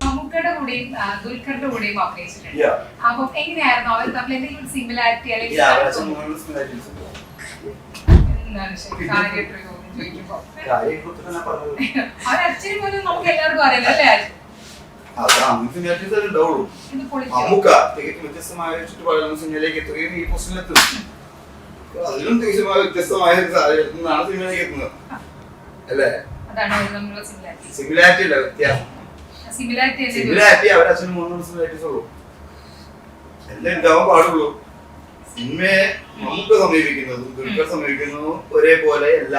മമ്മൂക്കയുടെ കൂടെയും ആ, ദുൽഖറിന്റെ കൂടെയും അഭിനയിച്ചിട്ടുണ്ട്. Yeah. അപ്പൊ എങ്ങനെയായിരുന്നു? അവർ തമ്മിൽ എന്തെങ്കിലും സിമിലാരിറ്റി അല്ലെങ്കിൽ. എന്താണ് ശരി? ചോദിക്കുമ്പോ. അവരച്ഛനും പോലും നമുക്ക് എല്ലാവർക്കും അറിയില്ല അല്ലേ? തികച്ചും വ്യത്യസ്തമായ ചുറ്റുപാടുള്ള സിനിമയിലേക്ക് എത്തുകയും ഈ പൊസിഷനിലെത്തും അതിലും വ്യത്യസ്തമായ ഒരു സാഹചര്യത്തിൽ നിന്നാണ് സിനിമയിലേക്ക് എത്തുന്നത്. അല്ലേ? സിമിലാരിറ്റി അല്ല വ്യത്യാസം. സിമിലാരിറ്റി അവരെ സിമിലാരിറ്റി മൂന്ന് സിമിലാരിറ്റീസ് ഉള്ളൂ. എല്ലാം ഉണ്ടാവാൻ പാടുള്ളൂ. സിനിമയെ നമുക്ക് സമീപിക്കുന്നതും ദുൽഖർ സമീപിക്കുന്നതും ഒരേപോലെ അല്ല.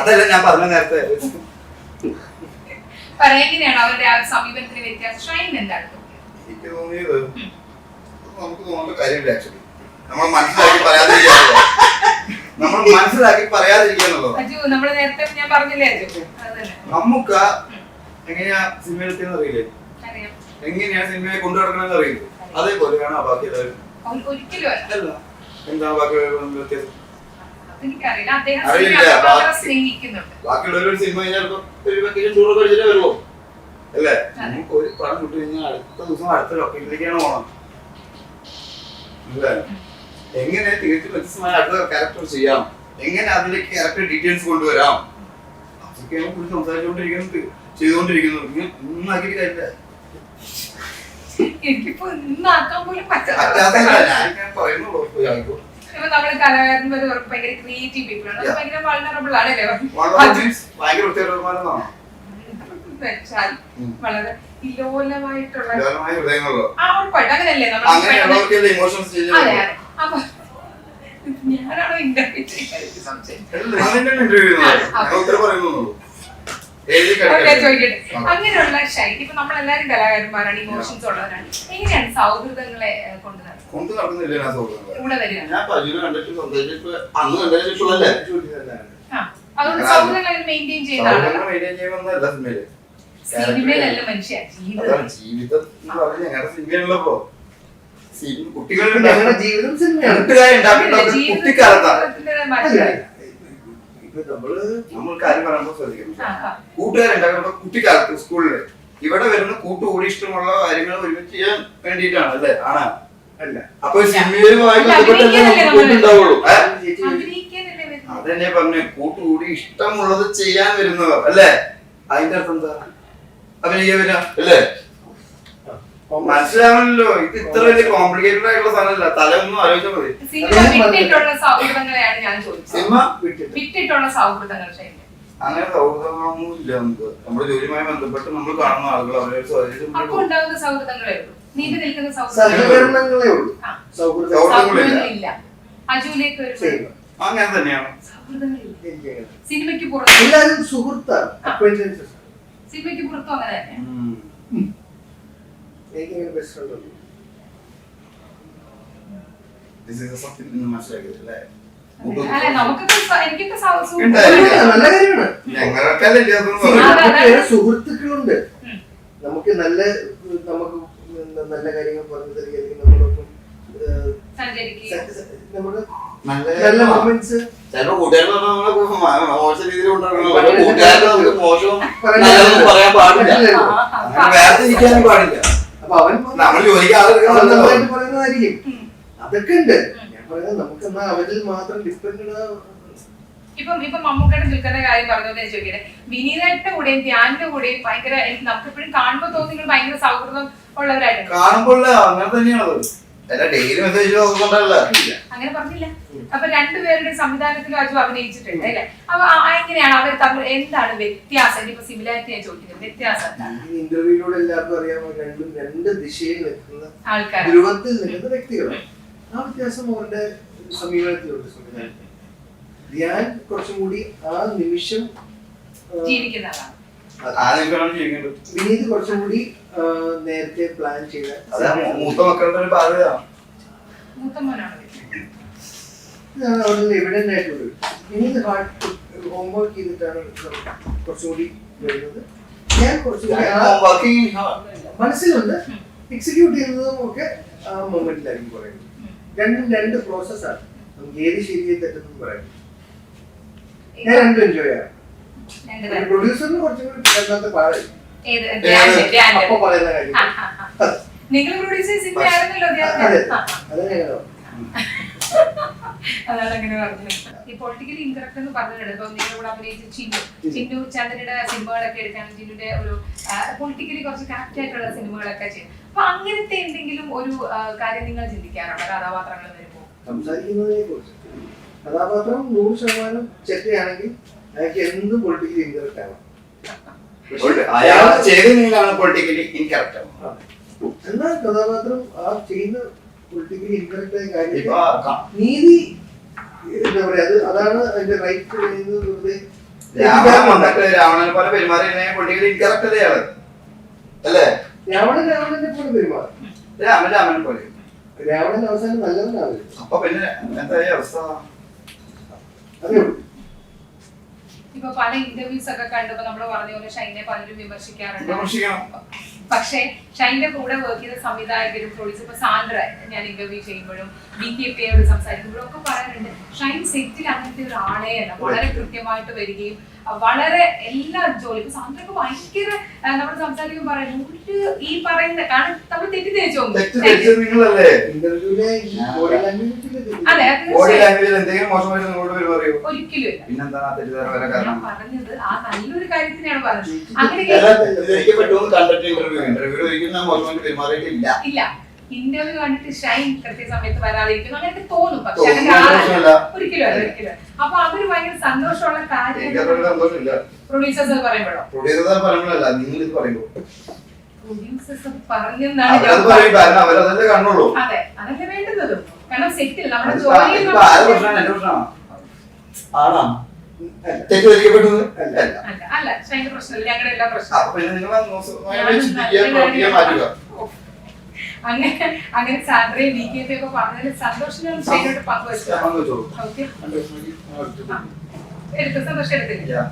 അതല്ല ഞാൻ പറഞ്ഞ നേരത്തെ. വ്യത്യാസം. എനിക്ക് തോന്നിയത് നമുക്ക് തോന്നുന്ന കാര്യമില്ല ആക്ച്വലി നമ്മൾ മനസ്സിലാക്കി നമ്മൾ മനസ്സിലാക്കി പറയാതിരിക്കാന്നുള്ളത് അജു നമ്മൾ നേരത്തെ ഞാൻ പറഞ്ഞില്ലേ അജു? അത് തന്നെ നമുക്ക് എങ്ങനെയാ സിനിമയിലെത്തിയെന്ന് അറിയില്ലേ? അറിയാം. എങ്ങനെയാണ് സിനിമയെ കൊണ്ടു നടക്കണമെന്ന് അറിയില്ലേ? അതേപോലെയാണ് ബാക്കി എല്ലാവരും. ഒ- ഒരിക്കലും അല്ല. അല്ല. എന്താണ് ബാക്കി വ്യത്യാസം? അദ്ദേഹം അറിയില്ല, സിനിമയെ അത്രമാത്രം ബാക്കി- സ്നേഹിക്കുന്നുണ്ട്. ബാക്കിയുള്ളവർ ഒരു സിനിമ കഴിഞ്ഞാൽ ഇപ്പൊ ഒരു വെക്കേഷൻ ടൂർ കഴിച്ചിട്ടേ വരുള്ളൂ. അല്ലേ? അതെ. നമുക്ക് ഒരു പടം വിട്ടു കഴിഞ്ഞാൽ അടുത്ത ദിവസം അടുത്ത ലൊക്കേഷനിലേക്കാണ് അല്ലേ? എങ്ങനെ തികച്ചും വ്യത്യസ്തമായ അടുത്ത ക്യാരക്ടർ ചെയ്യാം. എങ്ങനെ അതിലേക്ക് ക്യാരക്ടർ ഡീറ്റെയിൽസ് കൊണ്ടുവരാം? അതൊക്കെയാണ് പുള്ളി സംസാരിച്ചുകൊണ്ടിരിക്കുന്നത് ചെയ്തുകൊണ്ടിരിക്കുന്നത്. ഒന്നാക്കിയിട്ട് കാര്യമില്ല എനിക്കിപ്പോ ഇന്നാക്കാൻ പോലും പറ്റാത്ത. ഇപ്പൊ നമ്മൾ കലാകാരന്മാർ ഭയങ്കര ക്രിയേറ്റീവ് പീപ്പിൾ ആണ്. ഭയങ്കര വൾണറബിൾ ആണ് വളരെ ഇലോലമായിട്ടുള്ള ആ ഉറപ്പായിട്ട്. അങ്ങനെയല്ലേ നമ്മൾ അതെ അതെ. അപ്പൊ ഞാനാണോ ഇന്റർവ്യൂ സംശയം. ചോദിക്കട്ടെ. അങ്ങനെയുള്ള ശൈലി ഇപ്പൊ നമ്മളെല്ലാരും കലാകാരന്മാരാണ് ഇമോഷൻസ് ഉള്ളവരാണ്. എങ്ങനെയാണ് സൗഹൃദങ്ങളെ കൊണ്ടു നടക്കുന്നത്? കൊണ്ട് നടക്കുന്നില്ല ഞാൻ സൗഹൃദങ്ങൾ ജീവിതം. ജീവിതം എന്ന് പറഞ്ഞ ഞങ്ങളുടെ സിനിമയിലുള്ളപ്പോ കുട്ടികളുടെ ജീവിതം സിനിമയാണ്. കൂട്ടുകാരുണ്ടാക്കുന്നത് കുട്ടിക്കാലത്താണ് ഇപ്പൊ നമ്മൾ നമ്മൾ കാര്യം പറയുമ്പോൾ ശ്രദ്ധിക്കണം. ആ, ആ. കൂട്ടുകാരുണ്ടാകുമ്പോ കുട്ടിക്കാലത്ത് സ്കൂളിൽ ഇവിടെ വരുന്ന കൂട്ടുകൂടി ഇഷ്ടമുള്ള കാര്യങ്ങൾ ഒരുമിച്ച് ചെയ്യാൻ വേണ്ടിയിട്ടാണ് അല്ലേ? ആണ്. അല്ല. അപ്പൊ സിനിമയുമായി ഏ? ചേച്ചി അതെന്നെ പറഞ്ഞു കൂട്ടുകൂടി ഇഷ്ടമുള്ളത് ചെയ്യാൻ വരുന്നവർ അല്ലേ? അതിന്റെ അർത്ഥം എന്താ? അഭിനയിക്കാൻ വരാം അല്ലേ? മനസ്സിലാവണല്ലോ. ഇത് ഇത്ര വലിയ കോംപ്ലിക്കേറ്റഡ് ആയിട്ടുള്ള സാധനമല്ല. തല ഒന്നും ആലോചിച്ചാൽ മതി. സിനിമ വിട്ടിട്ടുള്ള സൗഹൃദങ്ങളെയാണ് ഞാൻ ചോദിച്ചത്. വിട്ടിട്ടുള്ള സൗഹൃദങ്ങൾ അങ്ങനെ സൗഹൃദങ്ങളൊന്നും ഇല്ല നമുക്ക്. നമ്മുടെ ജോലിയുമായി ബന്ധപ്പെട്ട് നമ്മൾ കാണുന്ന ആളുകൾ അവരെ സഹകരണങ്ങളേ ഉള്ളൂ. സൗഹൃദങ്ങളില്ല. അങ്ങനെ തന്നെയാണ്. സൗഹൃദങ്ങളില്ല. സിനിമയ്ക്ക് പുറത്ത് എല്ലാരും സുഹൃത്താണ്. സിനിമയ്ക്ക് പുറത്തും അങ്ങനെ തന്നെ എനിക്കങ്ങനെ ബെസ്റ്റ് ഫ്രണ്ട് ഉണ്ട്. This is something എന്ന് മനസ്സിലാക്കിയത് അല്ലേ അല്ല നമുക്കൊക്കെ സ- എനിക്കൊക്കെ സൗ- സുഹൃത്തുക്കൾ- ഉണ്ടായിരിക്കും. നല്ല കാര്യമാണ്. ഞങ്ങൾക്കല്ലേ ഇല്ലാത്തതെന്ന് അതെ, പറഞ്ഞു അതെ. നമുക്ക് സുഹൃത്തുക്കളുണ്ട്. ഉം. നമുക്ക് നല്ല നമുക്ക് നല്ല കാര്യങ്ങൾ പറഞ്ഞു തരിക അല്ലെങ്കിൽ നമ്മളൊപ്പം ഏഹ്, സഞ്ചരിക്കുക സ- സ- നമുക്ക് നല്ല നല്ല മൊമെന്റ്സ് ചിലപ്പോ കൂട്ടുകാരെന്ന് പറഞ്ഞാൽ നമ്മളെ മോശം രീതിയിൽ നമുക്ക് മോശവും പറയാൻ പറയാൻ പാടില്ല. പറ്റില്ലല്ലോ. ആ, ആ, അങ്ങനെ വേർതിരിക്കാനും പാടില്ല. അപ്പൊ അവൻ നമ്മൾ ജോലിക്ക് അവൻ ആളെടുക്കണമല്ലോ നന്നായിട്ട് പറയുന്നതായിരിക്കും. അതൊക്കെ ഉണ്ട്. ഞാൻ പറയുന്നത് നമുക്ക് എന്നാ അവരിൽ മാത്രം ഡിപ്പെൻഡ് ഇപ്പം ഇപ്പം മമ്മൂക്കയുടെ ദുൽഖറിന്റെ കാര്യം പറഞ്ഞോന്ന് ഞാൻ ചോദിക്കട്ടെ? വിനീതയുടെ കൂടെയും ധ്യാനിന്റെ കൂടെയും ഭയങ്കര എനിക്ക് നമുക്ക് എപ്പോഴും കാണുമ്പോൾ തോന്നി നിങ്ങൾ ഭയങ്കര സൗഹൃദം ഉള്ളവരായിട്ട്. കാണുമ്പോൾ അങ്ങനെ തന്നെയാണത്. ഡെയിലി മെസ്സേജ് അങ്ങനെ പറഞ്ഞില്ല. അപ്പൊ രണ്ടുപേരുടെ സംവിധാനത്തിലും അജു അഭിനയിച്ചിട്ടുണ്ട് അല്ലെ? അപ്പൊ എങ്ങനെയാണ് അവർ തമ്മിൽ എന്താണ് വ്യത്യാസം? ഇനിയിപ്പോ സിമിലാരിറ്റി ഞാൻ ചോദിക്കുന്നത് വ്യത്യാസം ഇന്റർവ്യൂയിലൂടെ എല്ലാവർക്കും അറിയാമോ രണ്ടും രണ്ട് ദിശയിൽ നിൽക്കുന്ന ആൾക്കാർ ധ്രുവത്തിൽ നിൽക്കുന്ന വ്യക്തികളാണ്. ആ വ്യത്യാസം അവരുടെ സമീപനത്തിലുണ്ട് സംവിധാനത്തിൽ ധ്യാൻ കുറച്ചും കൂടി ആ നിമിഷം ആ, ജീവിക്കുന്ന ആളാണ് ആ നിമിഷമാണ് ജീവിക്കേണ്ടത് വിനീത് കുറച്ചും കൂടി നേരത്തെ പ്ലാൻ ചെയ്ത മൂത്ത മക്കളുടെ ഒരു ബാധ്യത മൂത്ത മോനാണ് ഇതാണ് അവിടെ എവിഡന്റ് ആയിട്ടുള്ളത് ഹാർഡ് ഹോംവർക്ക് ചെയ്തിട്ടാണ് കുറച്ചും കൂടി വരുന്നത്. ഞാൻ കുറച്ചും കൂടി ആ വർക്കിംഗ് മനസ്സിലുണ്ട്. എക്സിക്യൂട്ട് ചെയ്യുന്നതും ഒക്കെ ആ മൊമെന്റിലായിരിക്കും പറയുന്നത്. രണ്ടും രണ്ട് പ്രോസസ്സാണ് നമുക്ക് ഏത് ശരിയെ തെറ്റെന്നും പറയാം ഞാൻ രണ്ടും എൻജോയ് ചെയ്യാം. പ്രൊഡ്യൂസറിന് കുറച്ചും കൂടി രണ്ടാമത്തെ പാടായി. അപ്പൊ പറയുന്ന കാര്യം. നിങ്ങൾ പ്രൊഡ്യൂസ് ചെയ്ത സിനിമ ആയിരുന്നല്ലോ ധ്യാനം. അതെ. അതങ്ങനെ അതാണ് അങ്ങനെ പറഞ്ഞത്. ഈ പൊളിറ്റിക്കലി ഇൻകറക്റ്റ് എന്ന് പറഞ്ഞിട്ടുണ്ട്. ഇപ്പൊ നിങ്ങളുടെ കൂടെ അഭിനയിച്ച ചിന്നു. ചിന്നു. ചന്ദ്രയുടെ സിനിമകളൊക്കെ എടുക്കാൻ ചിന്നുന്റെ ഒരു പൊളിറ്റിക്കലി കുറച്ച് കറക്റ്റ് ആയിട്ടുള്ള സിനിമകളൊക്കെ ചെയ്യും. അപ്പൊ അങ്ങനത്തെ എന്തെങ്കിലും ഒരു കാര്യം നിങ്ങൾ ചിന്തിക്കാറുണ്ടോ? കഥാപാത്രങ്ങൾ വരുമ്പോൾ സംസാരിക്കുന്നതിനെ കുറിച്ച്. കഥാപാത്രം നൂറ് ശതമാനം ചെറ്റയാണെങ്കിൽ അയാൾക്ക് എന്തും പൊളിറ്റിക്കലി ഇൻകറക്റ്റ് ആവാം? അയാൾ ചെയ്ത് പൊളിറ്റിക്കലി ഇൻകറക്റ്റ് എന്നാൽ കഥാപാത്രം ആ ചെയ്യുന്ന പൊളിറ്റിക്കലി ഇൻകറക്റ്റ് ആയ നീതി എന്താ പറയാ അത് അതാണ് അതിന്റെ റൈറ്റ് പറയുന്നത് വെറുതെ രാവണൻ വന്നിട്ട് രാവണനെ പോലെ പെരുമാറിയ പൊളിറ്റിക്കലി ഇൻകറക്റ്റ് അയാൾ അല്ലേ രാവണൻ പോലെ പെരുമാറും. രാമൻ രാമനെ പോലെ. രാവണൻ അവസാനം നല്ലവനാവില്ല അപ്പൊ പിന്നെ എന്തായ അവസ്ഥ? അതേ. ഉള്ളൂ ഇപ്പൊ പല ഇന്റർവ്യൂസ് ഒക്കെ കണ്ടപ്പോ നമ്മൾ പറഞ്ഞ പോലെ ഷൈനെ പലരും വിമർശിക്കാറുണ്ട്. വിമർശിക്കണം. പക്ഷേ ഷൈന്റെ കൂടെ വർക്ക് ചെയ്ത സംവിധായകരും പ്രൊഡ്യൂസർ ഇപ്പൊ സാന്ദ്ര ഞാൻ ഇന്റർവ്യൂ ചെയ്യുമ്പോഴും ബി കെ പി ആയോട് സംസാരിക്കുമ്പോഴും ഒക്കെ പറയാറുണ്ട്. ഷൈൻ സെറ്റിൽ അങ്ങനത്തെ ഒരു ആളേ അല്ല വളരെ കൃത്യമായിട്ട് വരികയും വളരെ എല്ലാ ജോലി ഇപ്പൊ സാന്ദ്രക്ക് ഭയങ്കര നമ്മൾ സംസാരിക്കുമ്പോൾ പറയുന്നു ഒരു ഈ പറയുന്ന കാരണം നമ്മൾ തെറ്റിദ്ധരിച്ചു പോകും. തെറ്റ് തെറ്റ് നിങ്ങളല്ലേ ഇന്റർവ്യൂലെ ഈ ബോഡി ലാംഗ്വേജിലെ അതെ ഒരിക്കലും പറഞ്ഞത് ആ നല്ലൊരു കാര്യത്തിനാണ് പറഞ്ഞത്. അങ്ങനെ ഇന്റർവ്യൂ ഇന്റർവ്യൂ ഒരിക്കലും ഞാൻ മോശമായിട്ട് പെരുമാറിയിട്ടില്ല. ഇല്ല. ഇന്റർവ്യൂ കണ്ടിട്ട് ഷൈൻ കൃത്യസമയത്ത് വരാതിരിക്കുന്നു. അങ്ങനെയൊക്കെ തോന്നും. പക്ഷെ അങ്ങനെ ആളല്ല. ഒരിക്കലും അല്ല. ഒരിക്കലും അല്ല. അപ്പൊ അവർ ഭയങ്കര സന്തോഷമുള്ള എനിക്ക് കാര്യം അത്ര സന്തോഷമില്ല. പ്രൊഡ്യൂസേഴ്സ് പറയുമ്പോഴോ? പ്രൊഡ്യൂസർ പറയുമ്പോഴല്ല നിങ്ങൾ ഇത് പ്രൊഡ്യൂസേഴ്സ് പറഞ്ഞെന്നാണ് അവരത് ഞാൻ പറയും കാരണം അവരതല്ലേ കാണുള്ളൂ അതെ അതല്ലേ വേണ്ടതും കാരണം സെറ്റിൽ നമ്മുടെ ഇപ്പൊ ജോലിയിൽ ഇപ്പൊ ആരുടെ പ്രശ്നമാണ്? എന്റെ പ്രശ്നമാണോ? ആണോ തെറ്റിദ്ധരിക്കപ്പെട്ടത് അല്ല അല്ല. ഷൈന്റെ പ്രശ്നമില്ല. ഞങ്ങളുടെ എല്ലാ പ്രശ്നം പിന്നെ നിങ്ങൾ മോശമായി ചിന്തിക്കുക പ്രവർത്തിക്കുക മാറ്റുക. അങ്ങനെ അങ്ങനെ സാന്ദ്രയും ബി കെ പി ഒക്കെ പറഞ്ഞതിൽ സന്തോഷം ഷൈനോട് പങ്കുവച്ചു എടുത്തു സന്തോഷം എടുത്തില്ല.